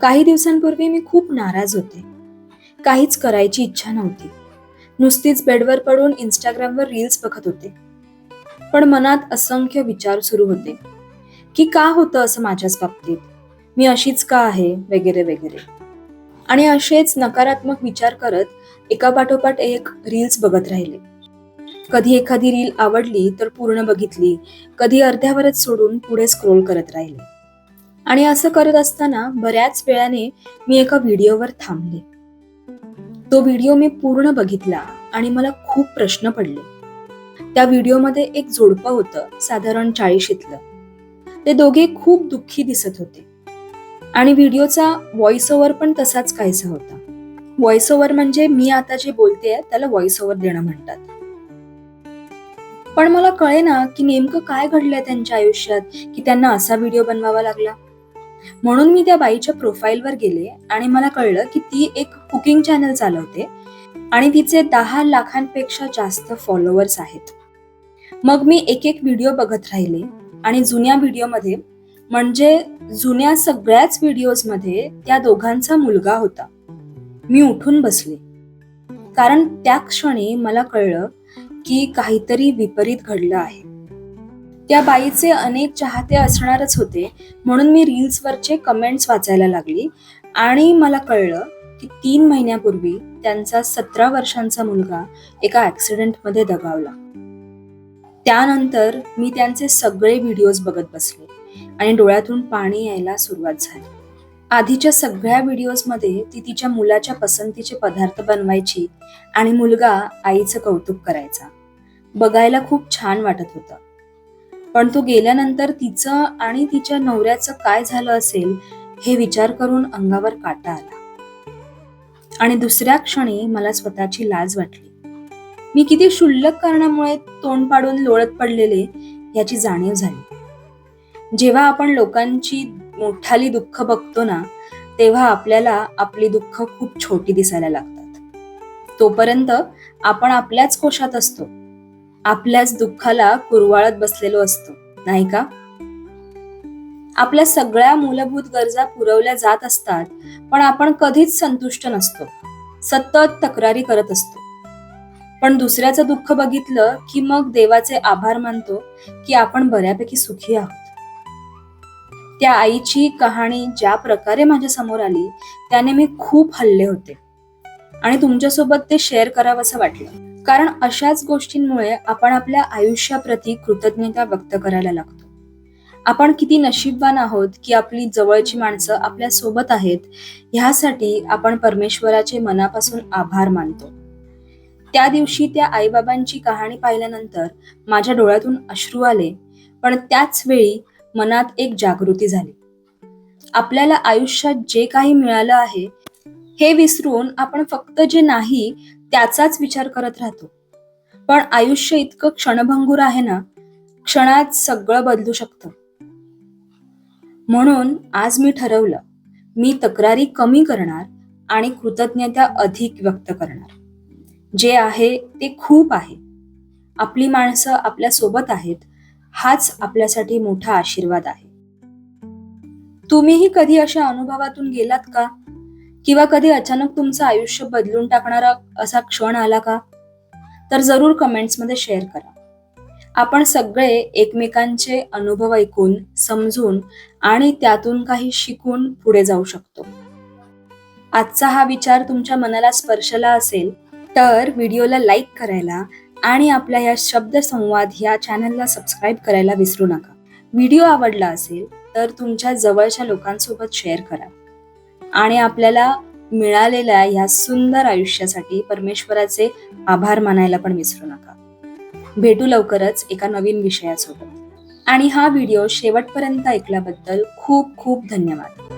काही दिवसांपूर्वी मी खूप नाराज होते. काहीच करायची इच्छा नव्हती. नुसतीच बेडवर पडून इंस्टाग्रामवर रील्स बघत होते. पण मनात असंख्य विचार सुरू होते. की का होतं असं माझ्याच बाबतीत? मी अशीच का आहे? वगैरे वगैरे. आणि असेच नकारात्मक विचार करत एका पाठोपाठ एक रील्स बघत राहिले. कधी एखादी रील आवडली तर पूर्ण बघितली. कधी अर्ध्यावरच सोडून पुढे स्क्रोल करत राहिले. आणि असं करत असताना बऱ्याच वेळाने मी एका व्हिडिओवर थांबले. तो व्हिडिओ मी पूर्ण बघितला आणि मला खूप प्रश्न पडले. त्या व्हिडिओमध्ये एक जोडपं होतं साधारण चाळीशीतलं ते दोघे खूप दुःखी दिसत होते. आणि व्हिडिओचा व्हॉइस ओव्हर पण तसाच काहीसा होता. व्हॉइस ओव्हर म्हणजे मी आता जे बोलते त्याला व्हॉइस ओव्हर देणं म्हणतात. पण मला कळे ना की नेमकं काय घडलंय त्यांच्या आयुष्यात की त्यांना असा व्हिडिओ बनवावा लागला. म्हणून मी त्या बाईच्या प्रोफाईलवर गेले आणि मला कळलं की ती एक कुकिंग चॅनल चालवते आणि तिचे दहा लाखांपेक्षा जास्त फॉलोअर्स आहेत. मग मी एक एक व्हिडिओ बघत राहिले आणि जुन्या व्हिडिओमध्ये म्हणजे जुन्या सगळ्याच व्हिडिओजमध्ये त्या दोघांचा मुलगा होता. मी उठून बसले. कारण त्या क्षणी मला कळलं की काहीतरी विपरीत घडलं आहे. त्या बाईचे अनेक चाहते असणारच होते. म्हणून मी रील्सवरचे कमेंट्स वाचायला लागली. आणि मला कळलं की तीन महिन्यापूर्वी त्यांचा सतरा वर्षांचा मुलगा एका ॲक्सिडेंटमध्ये दगावला. त्यानंतर मी त्यांचे सगळे व्हिडिओज बघत बसले आणि डोळ्यातून पाणी यायला सुरुवात झाली. आधीच्या सगळ्या व्हिडिओजमध्ये ती तिच्या मुलाच्या पसंतीचे पदार्थ बनवायची आणि मुलगा आईचं कौतुक करायचा. बघायला खूप छान वाटत होतं. पण तो गेल्यानंतर तिचं आणि तिच्या नवऱ्याचं काय झालं असेल हे विचार करून अंगावर काटा आला. आणि दुसऱ्या क्षणी मला स्वतःची लाज वाटली. मी किती क्षुल्लक कारणामुळे तोंड पाडून लोळत पडलेले याची जाणीव झाली. जेव्हा आपण लोकांची मोठाली दुःख बघतो ना तेव्हा आपल्याला आपली दुःख खूप छोटी दिसायला लागतात. तोपर्यंत आपण आपल्याच कोशात असतो. आपल्याच दुःखाला कुरवाळत बसलेलो असतो नाही का? आपल्या सगळ्या मूलभूत गरजा पुरवल्या जात असतात पण आपण कधीच संतुष्ट नसतो सतत तक्रारी करत असतो. पण दुसऱ्याचं दुःख बघितलं की मग देवाचे आभार मानतो की आपण बऱ्यापैकी सुखी आहोत. त्या आईची कहाणी ज्या प्रकारे माझ्यासमोर आली त्याने मी खूप हल्ले होते. आणि तुमच्यासोबत ते शेअर करावं असं वाटलं. कारण अशाच गोष्टींमुळे आपण आपल्या आयुष्याप्रती कृतज्ञता व्यक्त करायला लागतो. आपण किती नशीबवान आहोत की आपली जवळची माणसं आपल्यासोबत आहेत ह्यासाठी आपण परमेश्वराचे मनापासून आभार मानतो. त्या दिवशी त्या आईबाबांची कहाणी पाहिल्यानंतर माझ्या डोळ्यातून अश्रू आले पण त्याच वेळी मनात एक जागृती झाली. आपल्याला आयुष्यात जे काही मिळालं आहे हे विसरून आपण फक्त जे नाही त्याचाच विचार करत राहतो. पण आयुष्य इतकं क्षणभंगूर आहे ना क्षणात सगळं बदलू शकतं. म्हणून आज मी ठरवलं मी तक्रारी कमी करणार आणि कृतज्ञता अधिक व्यक्त करणार. जे आहे ते खूप आहे. आपली माणसं आपल्यासोबत आहेत हाच आपल्यासाठी मोठा आशीर्वाद आहे. तुम्हीही कधी अशा अनुभवातून गेलात का? किंवा कधी अचानक तुमचं आयुष्य बदलून टाकणारा असा क्षण आला का? तर जरूर कमेंट्समध्ये शेअर करा. आपण सगळे एकमेकांचे अनुभव ऐकून समजून आणि त्यातून काही शिकून पुढे जाऊ शकतो. आजचा हा विचार तुमच्या मनाला स्पर्शला असेल तर व्हिडिओला लाईक करायला आणि आपल्या या शब्दसंवाद या चॅनलला सबस्क्राईब करायला विसरू नका. व्हिडिओ आवडला असेल तर तुमच्या जवळच्या लोकांसोबत शेअर करा. आणि आपल्याला मिळालेल्या ह्या सुंदर आयुष्यासाठी परमेश्वराचे आभार मानायला पण विसरू नका. भेटू लवकरच एका नवीन विषयासोबत. आणि हा व्हिडिओ शेवटपर्यंत ऐकल्याबद्दल खूप खूप धन्यवाद.